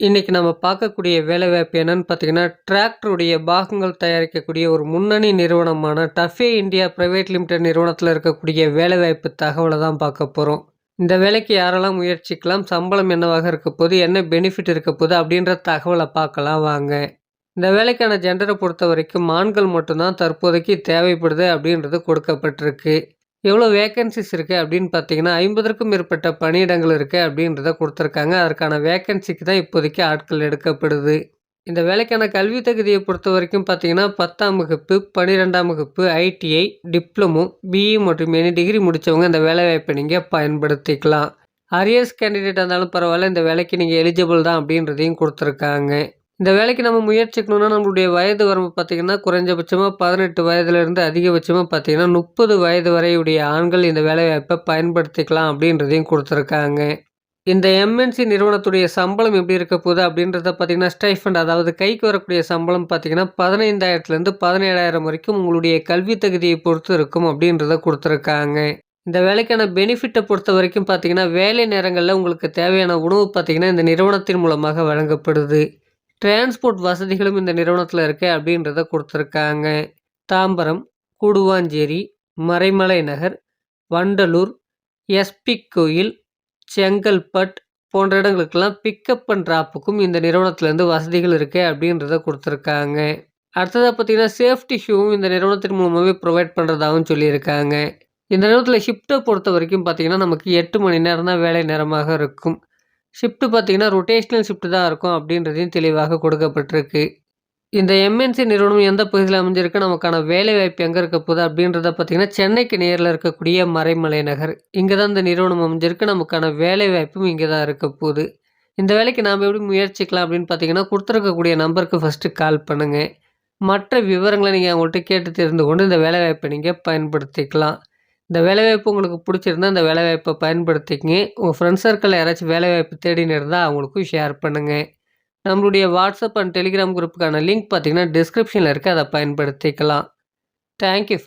இன்றைக்கி நம்ம பார்க்கக்கூடிய வேலைவாய்ப்பு என்னன்னு பார்த்தீங்கன்னா, டிராக்டருடைய பாகங்கள் தயாரிக்கக்கூடிய ஒரு முன்னணி நிறுவனமான டஃபே இந்தியா ப்ரைவேட் லிமிடெட் நிறுவனத்தில் இருக்கக்கூடிய வேலைவாய்ப்பு தகவலை தான் பார்க்க போகிறோம் இந்த வேலைக்கு யாரெல்லாம் முயற்சிக்கலாம்? சம்பளம் என்னவாக இருக்கப்போது? என்ன பெனிஃபிட் இருக்கப்போது? அப்படின்ற தகவலை பார்க்கலாம் வாங்க. இந்த வேலைக்கான ஜெண்டரை பொறுத்த வரைக்கும் ஆண்கள் மட்டும்தான் தற்போதைக்கு தேவைப்படுது அப்படின்றது கொடுக்கப்பட்டிருக்கு. எவ்வளோ வேக்கன்சிஸ் இருக்குது அப்படின்னு பார்த்தீங்கன்னா, 50க்கும் மேற்பட்ட பணியிடங்கள் இருக்குது அப்படின்றத கொடுத்துருக்காங்க அதற்கான வேக்கன்ஸிக்கு தான் இப்போதைக்கு ஆட்கள் எடுக்கப்படுது. இந்த வேலைக்கான கல்வி தகுதியை பொறுத்த வரைக்கும் பார்த்தீங்கன்னா, 10ஆம் வகுப்பு, 12ஆம் வகுப்பு, ஐடிஐ, டிப்ளமோ, பிஇ மற்றும் எனி டிகிரி முடித்தவங்க இந்த வேலைவாய்ப்ப நீங்கள் பயன்படுத்திக்கலாம். அரியர்ஸ் கேண்டிடேட் இருந்தாலும் பரவாயில்ல இந்த வேலைக்கு நீங்கள் எலிஜிபிள் தான் அப்படின்றதையும் கொடுத்துருக்காங்க இந்த வேலைக்கு நம்ம முயற்சிக்கணும்னா, நம்மளுடைய வயது வரம்பு பார்த்தீங்கன்னா, குறைஞ்சபட்சமாக பதினெட்டு வயதுலேருந்து அதிகபட்சமாக பார்த்தீங்கன்னா, 30 வயது வரையுடைய ஆண்கள் இந்த வேலைவாய்ப்பை பயன்படுத்திக்கலாம் அப்படின்றதையும் கொடுத்துருக்காங்க இந்த எம்என்சி நிறுவனத்துடைய சம்பளம் எப்படி இருக்கப்போது அப்படின்றத பார்த்தீங்கன்னா, ஸ்டைஃபண்ட் அதாவது கைக்கு வரக்கூடிய சம்பளம் பார்த்தீங்கன்னா, 15,000லேருந்து 17,000 வரைக்கும் உங்களுடைய கல்வி தகுதியை பொறுத்து இருக்கும் அப்படின்றத கொடுத்துருக்காங்க இந்த வேலைக்கான பெனிஃபிட்டை பொறுத்த வரைக்கும் பார்த்தீங்கன்னா, வேலை நேரங்களில் உங்களுக்கு தேவையான உணவு பார்த்தீங்கன்னா, இந்த நிறுவனத்தின் மூலமாக வழங்கப்படுது. டிரான்ஸ்போர்ட் வசதிகளும் இந்த நிறுவனத்தில் இருக்கு அப்படின்றத கொடுத்துருக்காங்க தாம்பரம், கூடுவாஞ்சேரி, மறைமலை நகர், வண்டலூர், எஸ்.பி. கோயில், செங்கல்பட் போன்ற இடங்களுக்கெல்லாம் பிக்கப் அண்ட் ட்ராப்புக்கும் இந்த நிறுவனத்திலேருந்து வசதிகள் இருக்கு அப்படின்றத கொடுத்துருக்காங்க அடுத்ததாக பார்த்தீங்கன்னா, சேஃப்டி ஷூவும் இந்த நிறுவனத்தின் மூலமாகவே ப்ரொவைட் பண்ணுறதாகவும் சொல்லியிருக்காங்க. இந்த நேரத்தில் ஷிஃப்ட்டை பொறுத்த வரைக்கும் பார்த்தீங்கன்னா, நமக்கு எட்டு மணி நேரம் தான் வேலை நேரமாக இருக்கும். ஷிஃப்ட் பார்த்தீங்கன்னா, ரொட்டேஷனல் ஷிஃப்ட் தான் இருக்கும் அப்படின்றதையும் தெளிவாக கொடுக்கப்பட்டிருக்கு. இந்த எம்என்சி நிறுவனம் எந்த பகுதியில் அமைஞ்சிருக்கு? நமக்கான வேலைவாய்ப்பு எங்கே இருக்க போகுது அப்படின்றத பார்த்தீங்கன்னா, சென்னைக்கு நேரில் இருக்கக்கூடிய மறைமலை நகர். இங்கே தான் இந்த நிறுவனம் அமைஞ்சிருக்கு. நமக்கான வேலைவாய்ப்பும் இங்கே தான் இருக்கப்போது. இந்த வேலைக்கு நாம் எப்படி முயற்சிக்கலாம் அப்படின்னு பார்த்தீங்கன்னா, கொடுத்துருக்கக்கூடிய நம்பருக்கு ஃபர்ஸ்ட்டு கால் பண்ணுங்கள் மற்ற விவரங்களை நீங்கள் அவங்கள்ட்ட கேட்டு தெரிந்து கொண்டு இந்த வேலைவாய்ப்பை நீங்கள் பயன்படுத்திக்கலாம். இந்த வேலைவாய்ப்பு உங்களுக்கு பிடிச்சிருந்தா அந்த வேலைவாய்ப்பை பயன்படுத்திக்கங்க. உங்கள் ஃப்ரெண்ட்ஸ் சர்க்கிளில் யாராச்சும் வேலைவாய்ப்பு தேடின்னு இருந்தால் அவங்களுக்கும் ஷேர் பண்ணுங்கள் நம்மளுடைய வாட்ஸ்அப் அண்ட் டெலிகிராம் குரூப்புக்கான லிங்க் பார்த்தீங்கன்னா, டிஸ்கிரிப்ஷனில் இருக்குது அதை பயன்படுத்திக்கலாம். Thank you